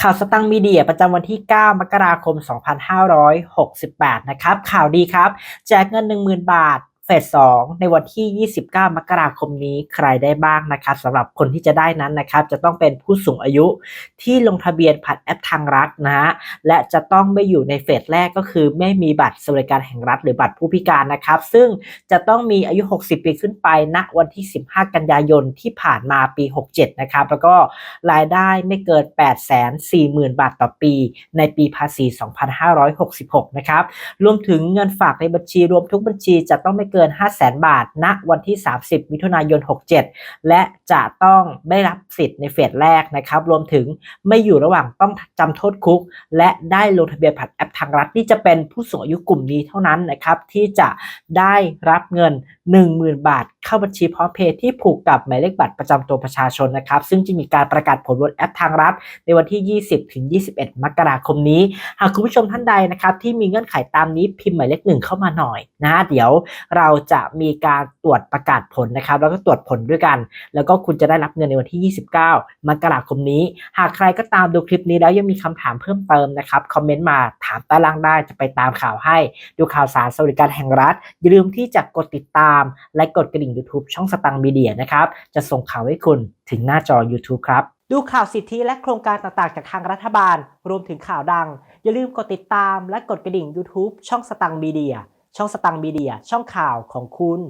ข่าวสตังค์มีเดียประจำวันที่ 9 มกราคม 2568 นะครับ ข่าวดีครับ แจกเงิน 10,000 บาท ฟส2ในวันที่ 29 มกราคมนี้ใครได้บ้างนะครับสำหรับคนที่จะได้นั้นนะครับ จะต้องเป็นผู้สูงอายุที่ลงทะเบียนผ่านแอปทางรัฐนะฮะและจะต้องไม่อยู่ในเฟสแรกก็คือ ไม่มีบัตรสวัสดิการแห่งรัฐหรือบัตรผู้พิการนะครับ ซึ่งจะต้องมีอายุ 60 ปีขึ้นไปณวันที่ 15 กันยายนที่ผ่านมาปี 67 นะครับ แล้วก็รายได้ไม่เกิน 840,000 บาทต่อปี ในปีภาษี 2566 นะครับรวมถึงเงินฝากในบัญชีรวมทุกบัญชีจะต้องไม่เกินกิน 500,000บาท ณ วันที่ 30 มิถุนายน 67 และจะต้องได้รับสิทธิ์ในเฟสแรกนะครับ รวมถึงไม่อยู่ระหว่างต้องจำโทษคุก และได้ลงทะเบียนผ่านแอปทางรัฐนี่จะเป็นผู้สูงอายุกลุ่มนี้เท่านั้นนะครับที่จะได้รับเงิน 10,000 บาทเข้าบัญชีพร้อมเพย์ที่ผูกกับหมายเลขบัตรประจำตัวประชาชนนะครับ ซึ่งจะมีการประกาศผลบนแอปทางรัฐ ในวันที่ 20 ถึง 21 มกราคมนี้ หากคุณผู้ชมท่านใดนะครับที่มีเงื่อนไขตามนี้พิมพ์หมายเลขหนึ่งเข้ามาหน่อยนะเดี๋ยวเราจะมีการตรวจประกาศผลนะครับ แล้วก็ตรวจผลด้วยกัน แล้วก็คุณจะได้รับเงินในวันที่ 29 มกราคมนี้ หากใครก็ตามดูคลิปนี้แล้วยังมีคำถามเพิ่มเติมนะครับคอมเมนต์มาถามใต้ล่างได้จะไปตามข่าวให้ ดูข่าวสารสวัสดิการแห่งรัฐอย่าลืมที่จะกดติดตามและกดกระดิ่ง YouTube ช่องสตังมีเดียนะครับ จะส่งข่าวให้คุณถึงหน้าจอ YouTube ครับ ดูข่าวสิทธิและโครงการต่างๆ จากทางรัฐบาล รวมถึงข่าวดัง อย่าลืมกดติดตามและกดกระดิ่ง YouTube ช่องสตังมีเดียช่องสตังมีเดียช่องข่าวของคุณ